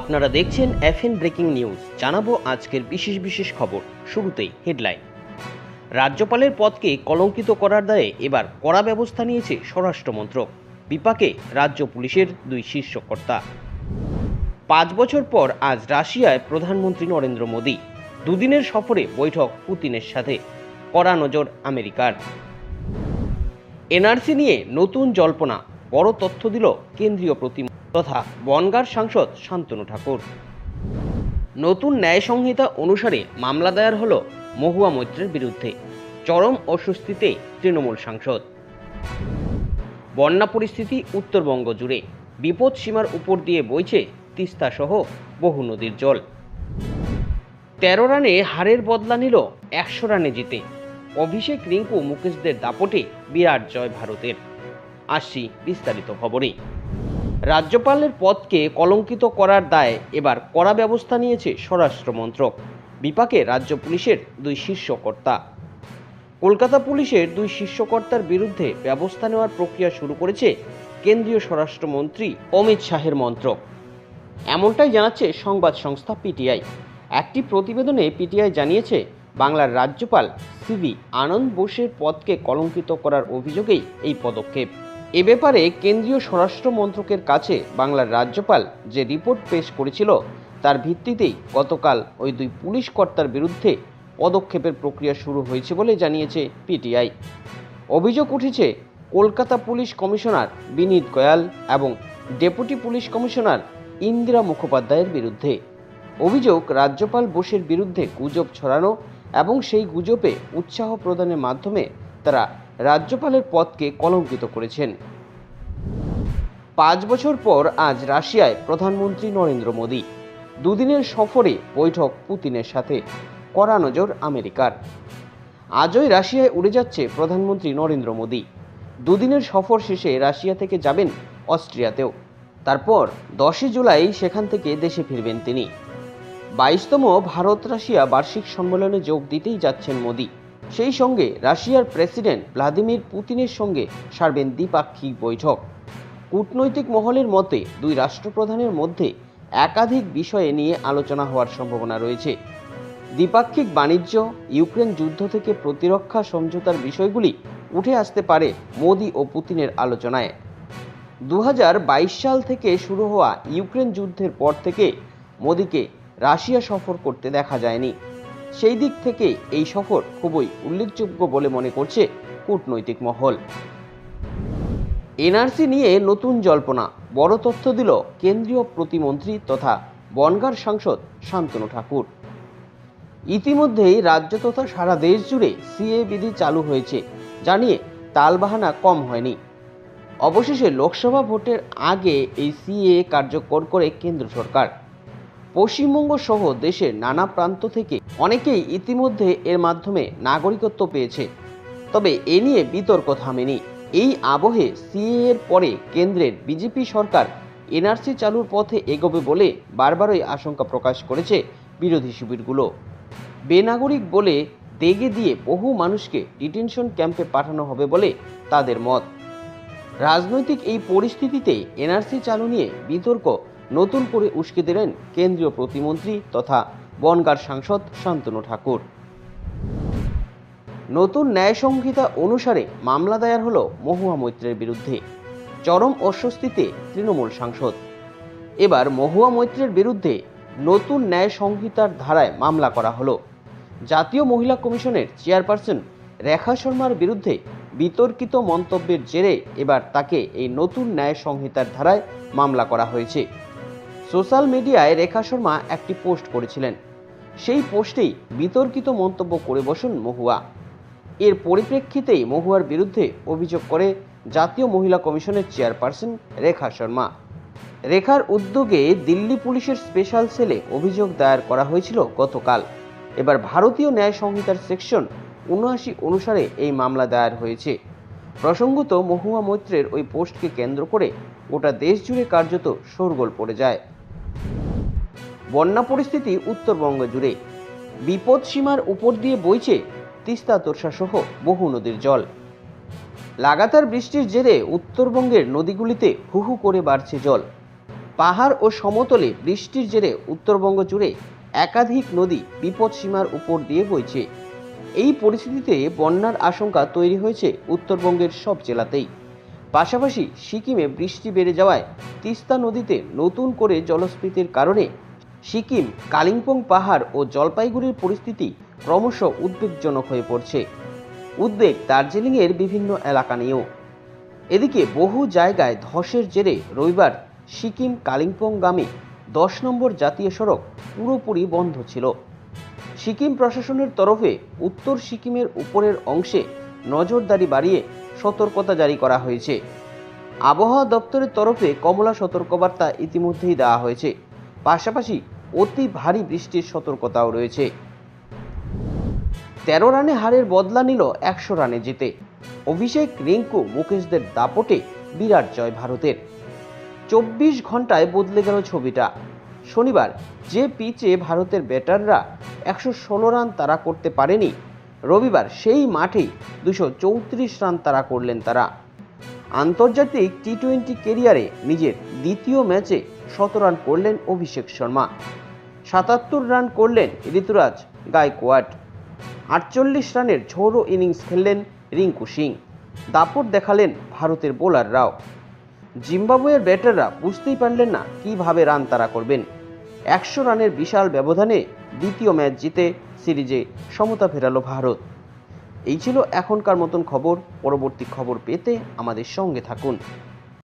আপনারা দেখছেন FN breaking news. জানাব আজকের বিশেষ বিশেষ খবর। শুরুতেই হেডলাইন। রাজ্যপালের পদকে কলঙ্কিত করার দায়ে এবার কড়া ব্যবস্থা নিয়েছে স্বরাষ্ট্র মন্ত্রক বিপাকে রাজ্য পুলিশের দুই শীর্ষকর্তা পাঁচ বছর পর আজ রাশিয়ায় প্রধানমন্ত্রী নরেন্দ্র মোদী। দুদিনের সফরে বৈঠক পুতিনের সাথে। কড়া নজর আমেরিকার। এনআরসি নিয়ে নতুন জল্পনা। বড় তথ্য দিল কেন্দ্রীয় প্রতিম তথা বনগার সাংসদ শান্তনু ঠাকুর। নতুন ন্যায় সংহিতা অনুসারে মামলা দায়ের হল মহুয়া মৈত্রের বিরুদ্ধে। চরম অস্বস্তিতে তৃণমূল সাংসদ। বন্যা পরিস্থিতি উত্তরবঙ্গ জুড়ে। বিপদ সীমার উপর দিয়ে বইছে তিস্তা সহ বহু নদীর জল। তেরো রানে হারের বদলা নিল একশো রানে জিতে। অভিষেক রিঙ্কু মুকেশদের দাপটে বিরাট জয় ভারতের। আসছি বিস্তারিত খবরে। রাজ্যপালের পদকে কলঙ্কিত করার দায়ে এবার কড়া ব্যবস্থা নিয়েছে স্বরাষ্ট্র মন্ত্রক। বিপাকে রাজ্য পুলিশের দুই শীর্ষকর্তা কলকাতা পুলিশের দুই শীর্ষকর্তার বিরুদ্ধে ব্যবস্থা নেওয়ার প্রক্রিয়া শুরু করেছে কেন্দ্রীয় স্বরাষ্ট্রমন্ত্রী অমিত শাহের মন্ত্রক। এমনটাই জানাচ্ছে সংবাদ সংস্থা পিটিআই। একটি প্রতিবেদনে পিটিআই জানিয়েছে, বাংলার রাজ্যপাল সিভি আনন্দ বোসের পদকে কলঙ্কিত করার অভিযোগেই এই পদক্ষেপ। এ ব্যাপারে কেন্দ্রীয় স্বরাষ্ট্র মন্ত্রকের কাছে বাংলার রাজ্যপাল যে রিপোর্ট পেশ করেছিল, তার ভিত্তিতেই গতকাল ওই দুই পুলিশ কর্তার বিরুদ্ধে পদক্ষেপের প্রক্রিয়া শুরু হয়েছে বলে জানিয়েছে পিটিআই। অভিযোগ উঠেছে, কলকাতা পুলিশ কমিশনার বিনীত গয়াল এবং ডেপুটি পুলিশ কমিশনার ইন্দিরা মুখোপাধ্যায়ের বিরুদ্ধে। অভিযোগ, রাজ্যপাল বোসের বিরুদ্ধে গুজব ছড়ানো এবং সেই গুজবে উৎসাহ প্রদানের মাধ্যমে তারা রাজ্যপালের পদকে কলঙ্কিত করেছেন। পাঁচ বছর পর আজ রাশিয়ায় প্রধানমন্ত্রী নরেন্দ্র মোদী। দুদিনের সফরে বৈঠক পুতিনের সাথে। কড়া নজর আমেরিকার। আজই রাশিয়ায় উড়ে যাচ্ছে প্রধানমন্ত্রী নরেন্দ্র মোদী। দুদিনের সফর শেষে রাশিয়া থেকে যাবেন অস্ট্রিয়াতেও। তারপর দশই জুলাই সেখান থেকে দেশে ফিরবেন তিনি। বাইশতম ভারত রাশিয়া বার্ষিক সম্মেলনে যোগ দিতেই যাচ্ছেন মোদী। সেই সঙ্গে রাশিয়ার প্রেসিডেন্ট ভ্লাদিমির পুতিনের সঙ্গে সারবেন দ্বিপাক্ষিক বৈঠক। কূটনৈতিক মহলের মতে, দুই রাষ্ট্রপ্রধানের মধ্যে একাধিক বিষয়ে নিয়ে আলোচনা হওয়ার সম্ভাবনা রয়েছে। দ্বিপাক্ষিক বাণিজ্য, ইউক্রেন যুদ্ধ থেকে প্রতিরক্ষা সমঝোতার বিষয়গুলি উঠে আসতে পারে মোদি ও পুতিনের আলোচনায়। দু হাজার বাইশ সাল থেকে শুরু হওয়া ইউক্রেন যুদ্ধের পর থেকে মোদিকে রাশিয়া সফর করতে দেখা যায়নি। সেই দিক থেকে এই সফর খুবই উল্লেখযোগ্য বলে মনে করছে কূটনৈতিক মহল। এনআরসি নিয়ে নতুন জল্পনা, বড় তথ্য দিল কেন্দ্রীয় প্রতিমন্ত্রী তথা বনগার সাংসদ শান্তনু ঠাকুর। ইতিমধ্যেই রাজ্য তথা সারা দেশ জুড়ে সিএ বিধি চালু হয়েছে, জানিয়ে তালবাহানা কম হয়নি। অবশেষে লোকসভা ভোটের আগে এই সিএ কার্যকর করে কেন্দ্র সরকার। পশ্চিমবঙ্গ সহ দেশের নানা প্রান্ত থেকে অনেকেই ইতিমধ্যে এর মাধ্যমে নাগরিকত্ব পেয়েছে। তবে এ নিয়ে বিতর্ক থামেনি। এই আবহে সিএ এর পরে কেন্দ্রের বিজেপি সরকার এনআরসি চালুর পথে এগোবে বলে বারবারই আশঙ্কা প্রকাশ করেছে বিরোধী শিবিরগুলো। বেনাগরিক বলে দেগে দিয়ে বহু মানুষকে ডিটেনশন ক্যাম্পে পাঠানো হবে বলে তাদের মত। রাজনৈতিক এই পরিস্থিতিতে এনআরসি চালু নিয়ে বিতর্ক নতুন করে উস্কে দিলেন কেন্দ্রীয় প্রতিমন্ত্রী তথা বনগার সাংসদ শান্তনু ঠাকুর। নতুন ন্যায় সংহিতা অনুসারে মামলা দায়ের হল মহুয়া মৈত্রের বিরুদ্ধে। চরম অস্বস্তিতে তৃণমূল সাংসদ। এবার মহুয়া মৈত্রের বিরুদ্ধে নতুন ন্যায় সংহিতার ধারায় মামলা করা হলো। জাতীয় মহিলা কমিশনের চেয়ারপারসন রেখা শর্মার বিরুদ্ধে বিতর্কিত মন্তব্যের জেরে এবার তাকে এই নতুন ন্যায় সংহিতার ধারায় মামলা করা হয়েছে। সোশ্যাল মিডিয়ায় রেখা শর্মা একটি পোস্ট করেছিলেন। সেই পোস্টেই বিতর্কিত মন্তব্য করে বসেন মহুয়া। এর পরিপ্রেক্ষিতেই মহুয়ার বিরুদ্ধে অভিযোগ করে জাতীয় মহিলা কমিশনের চেয়ারপারসন রেখা শর্মা। রেখার উদ্যোগে দিল্লি পুলিশের স্পেশাল সেলে অভিযোগ দায়ের করা হয়েছিল গতকাল। এবার ভারতীয় ন্যায় সংহিতার সেকশন উনআশি অনুসারে এই মামলা দায়ের হয়েছে। প্রসঙ্গত মহুয়া মৈত্রের ওই পোস্টকে কেন্দ্র করে গোটা দেশ জুড়ে কার্যত শোরগোল পড়ে যায়। বন্যা পরিস্থিতি উত্তরবঙ্গ জুড়ে। বিপদ সীমার উপর দিয়ে বইছে তিস্তা তোরসা সহ বহু নদীর জল। লাগাতার বৃষ্টির জেরে উত্তরবঙ্গের নদীগুলিতে হু হু করে বাড়ছে জল। পাহাড় ও সমতলে বৃষ্টির জেরে উত্তরবঙ্গ জুড়ে একাধিক নদী বিপদসীমার উপর দিয়ে বইছে। এই পরিস্থিতিতে বন্যার আশঙ্কা তৈরি হয়েছে উত্তরবঙ্গের সব জেলাতেই। পাশাপাশি সিকিমে বৃষ্টি বেড়ে যাওয়ায় তিস্তা নদীতে নতুন করে জলস্ফীতির কারণে সিকিম, কালিম্পং পাহাড় ও জলপাইগুড়ির পরিস্থিতি ক্রমশ উদ্বেগজনক হয়ে পড়ছে। উদ্বেগ দার্জিলিংয়ের বিভিন্ন এলাকা নিয়েও। এদিকে বহু জায়গায় ধসের জেরে রবিবার সিকিম কালিম্পং কালিম্পংগামী দশ নম্বর জাতীয় সড়ক পুরোপুরি বন্ধ ছিল। সিকিম প্রশাসনের তরফে উত্তর সিকিমের উপরের অংশে নজরদারি বাড়িয়ে সতর্কতা জারি করা হয়েছে। আবহাওয়া দপ্তরের তরফে কমলা সতর্কবার্তা ইতিমধ্যেই দেওয়া হয়েছে। পাশাপাশি অতি ভারী বৃষ্টির সতর্কতাও রয়েছে। তেরো রানে হারের বদলা নিল একশো রানে জিতে। অভিষেক, রিঙ্কু, মুকেশদের দাপটে বিরাট জয় ভারতের। চব্বিশ ঘন্টায় বদলে গেল ছবিটা। শনিবার যে পিচে ভারতের ব্যাটাররা একশো ষোলো রান তারা করতে পারেনি, রবিবার সেই মাঠেই দুশো চৌত্রিশ রান তারা করলেন তারা। আন্তর্জাতিক টি টোয়েন্টি কেরিয়ারে নিজের দ্বিতীয় ম্যাচে শত রান করলেন অভিষেক শর্মা। সাতাত্তর রান করলেন ঋতুরাজ গায়কোয়াড। আটচল্লিশ রানের ঝোড়ো ইনিংস খেললেন রিঙ্কু সিং। দাপট দেখালেন ভারতের বোলাররাও। জিম্বাবুয়ের ব্যাটাররা বুঝতেই পারলেন না কীভাবে রান তারা করবেন। একশো রানের বিশাল ব্যবধানে দ্বিতীয় ম্যাচ জিতে সিরিজে সমতা ফেরালো ভারত। এই ছিল এখনকার মতন খবর। পরবর্তী খবর পেতে আমাদের সঙ্গে থাকুন।